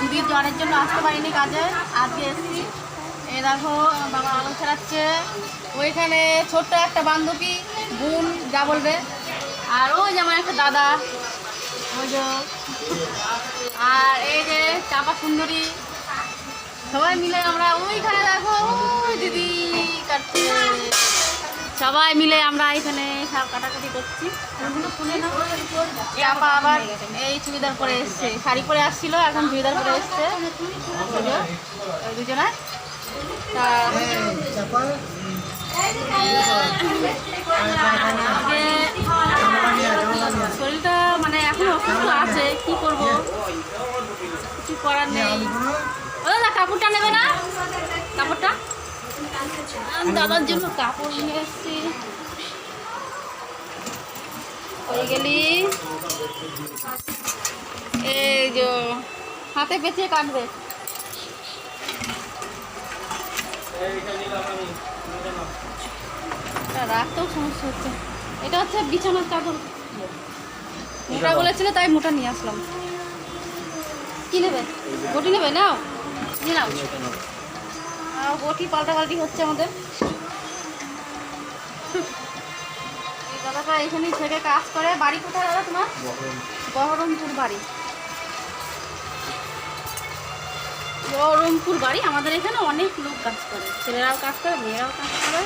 দিদির জ্বরের জন্য আসতে পারিনি কাজে, আজকে এসেছি। এ দেখো, বাবা আলো ছাড়াচ্ছে। ওইখানে ছোট্ট একটা বান্ধবী, বোন, যা বলবে। আর ওই যে আমার একটা দাদা, ওই যে আর এই যে চাপা সুন্দরী, সবাই মিলে আমরা ওইখানে দেখো দিদি কাটছে। সবাই মিলে আমরা এখানে কাটাকাটি করছি। চাপা আবার এই চুড়িদার পরে এসছে। শাড়ি পরে আসছিল, এখন চুড়িদার পরে এসছে। দুজনে তা শরীরটা মানে এখন অসুস্থ আছে, কি করব? কিছু করার নেই। ও দাদা, কাপড়টা নেবে না? কাপড়টা? দাদার জন্য কাপড় নিয়ে এসেছি। হয়ে গেলি। এই যে হাতে পেঁচিয়ে কাটবে। রাখতেও সমস্যা হচ্ছে। এটা হচ্ছে বিছানার চাদর। মোটা বলেছিল তাই মোটা নিয়ে আসলাম। কি নেবে? বটি নেবে? নাও। নিয়ে নাও। বটি পাল্টা পাল্টি হচ্ছে আমাদের। দাদাটা এখানেই থেকে কাজ করে। বাড়ি কোথায় দাদা তোমার? বহরমপুর বাড়ি। বহরমপুর বাড়ি? আমাদের এখানে অনেক লোক কাজ করে। ছেলেরাও কাজ করে, মেয়েরাও কাজ করে।